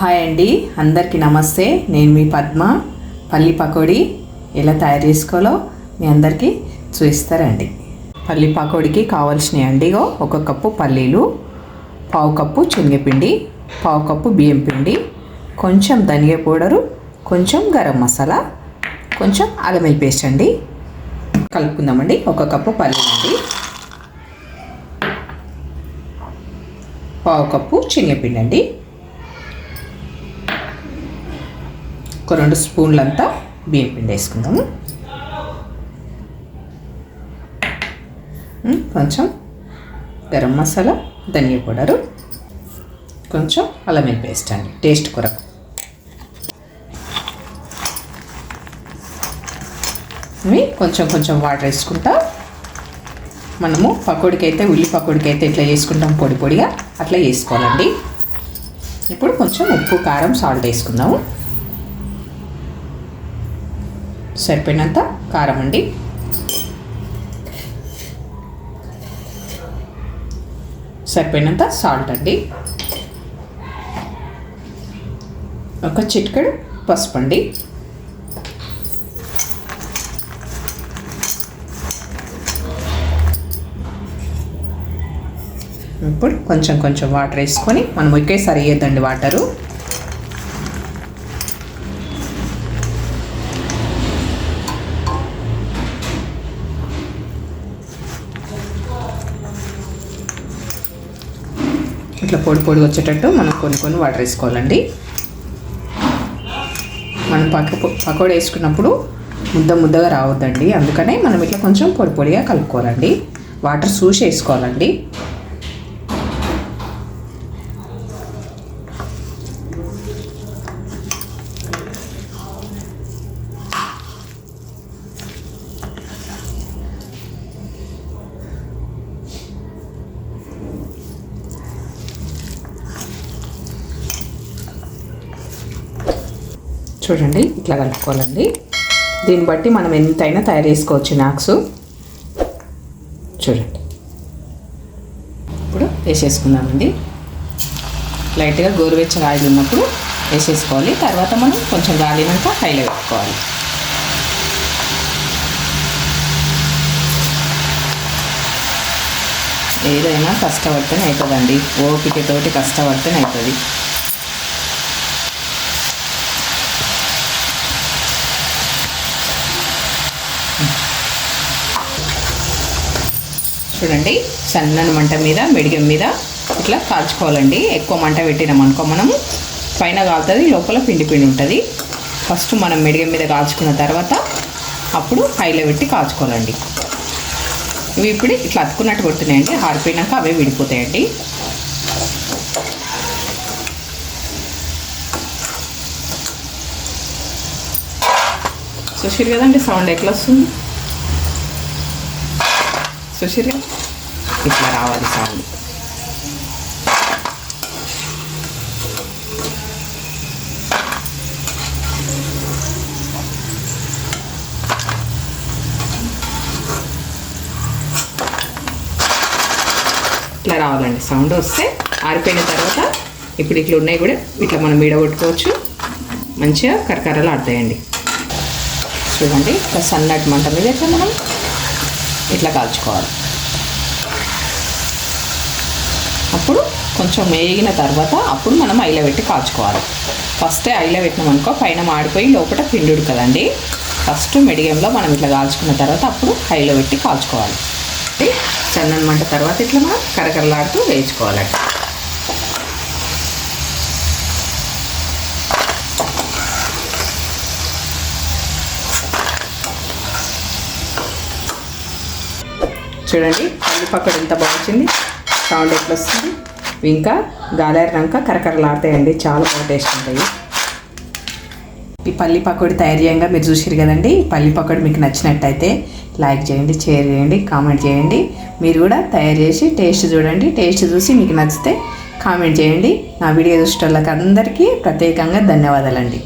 Hi అండి. అందరికీ నమస్తే. నేను మీ పద్మ. పల్లి పకోడీ ఎలా తయారు చేసుకోవాలో మీ అందరికీ చూపిస్తారండి. పల్లి పకోడీకి కావాల్సినవి అండి ఒక కప్పు పల్లీలు పావు కప్పు శనగపిండి పావు కప్పు బియ్యం పిండి కొంచెం ధనియ పౌడరు కొంచెం గరం మసాలా కొంచెం అలమెల్ పేస్ట్ అండి. కలుపుకుందామండి. ఒక కప్పు పల్లీలు అండి. పావు కప్పు శనగపిండి అండి. ఒక రెండు స్పూన్లంతా బియ్యం పిండి వేసుకుందాము కొంచెం గరం మసాలా ధనియా పౌడరు కొంచెం అల్లం పేస్ట్ అండి టేస్ట్ కొరకు. కొంచెం కొంచెం వాటర్ వేసుకుంటా. మనము పకోడికైతే ఉల్లి పకోడికి అయితే ఎట్లా చేసుకుంటాం? పొడి పొడిగా అట్లా వేసుకోవాలండి. ఇప్పుడు కొంచెం ఉప్పు కారం సాల్ట్ వేసుకుందాము. సరిపోయినంత కారం అండి. సరిపోయినంత సాల్ట్ అండి. ఒక చిటికెడు పసుపు అండి. ఇప్పుడు కొంచెం కొంచెం వాటర్ వేసుకొని మనం ఒకేసారి వేయద్దండి వాటరు? ఇట్లా పొడి పొడి వచ్చేటట్టు మనం కొన్ని కొన్ని వాటర్ వేసుకోవాలండి. మనం పక్క పకోడీ వేసుకున్నప్పుడు ముద్ద ముద్దగా రావద్దండి. అందుకనే మనం ఇట్లా కొంచెం పొడి పొడిగా కలుపుకోవాలండి. వాటర్ చూసి వేసుకోవాలండి. చూడండి ఇట్లా కలుపుకోవాలండి. దీన్ని బట్టి మనం ఎంతైనా తయారు చేసుకోవచ్చు నాక్స్. చూడండి. ఇప్పుడు వేసేసుకుందామండి. లైట్గా గోరువెచ్చగా ఆయిల్ ఉన్నప్పుడు వేసేసుకోవాలి. తర్వాత మనం కొంచెం రాలినాక హైలో పెట్టుకోవాలి. ఏదైనా కష్టపడితేనే అవుతుందండి. ఓపికతోటి కష్టపడితేనే అవుతుంది. చూడండి. సన్నని మంట మీద మెడిగం మీద ఇట్లా కాల్చుకోవాలండి. ఎక్కువ మంట పెట్టినామనుకో మనము. పైన కాలుతుంది లోపల పిండి పిండి ఉంటుంది. ఫస్ట్ మనం మెడిగం మీద కాల్చుకున్న తర్వాత అప్పుడు హైలో పెట్టి కాల్చుకోవాలండి. ఇవి ఇప్పుడు ఇట్లా అతుకున్నట్టు కొడుతున్నాయండి. ఆరిపోయినాక అవే విడిపోతాయండి. చూసారు కదండి సౌండ్ ఎట్లా వస్తుంది? చూసిరా ఇట్లా రావాలి సౌండ్ ఇట్లా రావాలండి. సౌండ్ వస్తే ఆరిపోయిన తర్వాత ఇప్పుడు ఇట్లా ఉన్నాయి కూడా ఇట్లా మనం విడగొట్టుకోవచ్చు మంచిగా కరకరలు ఆడతాయండి చూడండి ఇట్లా సన్నటి మంట మీద ఇట్లా మనం ఇట్లా కాల్చుకోవాలి? అప్పుడు కొంచెం వేగిన తర్వాత అప్పుడు మనం ఐలో పెట్టి కాల్చుకోవాలి. ఫస్టే ఐలో పెట్టినాం అనుకో పైన మాడిపోయి లోపల పిండుడు కదండి ఫస్ట్ మెడిగంలో మనం ఇట్లా కాల్చుకున్న తర్వాత అప్పుడు హైలో పెట్టి కాల్చుకోవాలి. సన్నని మంట తర్వాత ఇట్లా మనం కరకరలాడుతూ వేయించుకోవాలండి. చూడండి. పల్లి పక్కడు ఎంత బాగుంది. సౌండ్ ఎట్లా వస్తుంది? ఇంకా గాలేరినాక కరకరలాడతాయండి. చాలా బాగా టేస్ట్ ఉంటాయి. ఈ పల్లి పకోడి తయారు చేయంగా మీరు చూసారు కదండి. ఈ పల్లి పకోడి మీకు నచ్చినట్టయితే లైక్ చేయండి షేర్ చేయండి కామెంట్ చేయండి. మీరు కూడా తయారు చేసి టేస్ట్ చూడండి. టేస్ట్ చూసి మీకు నచ్చితే కామెంట్ చేయండి. నా వీడియో చూసిన వాళ్ళకి అందరికీ ప్రత్యేకంగా ధన్యవాదాలండి.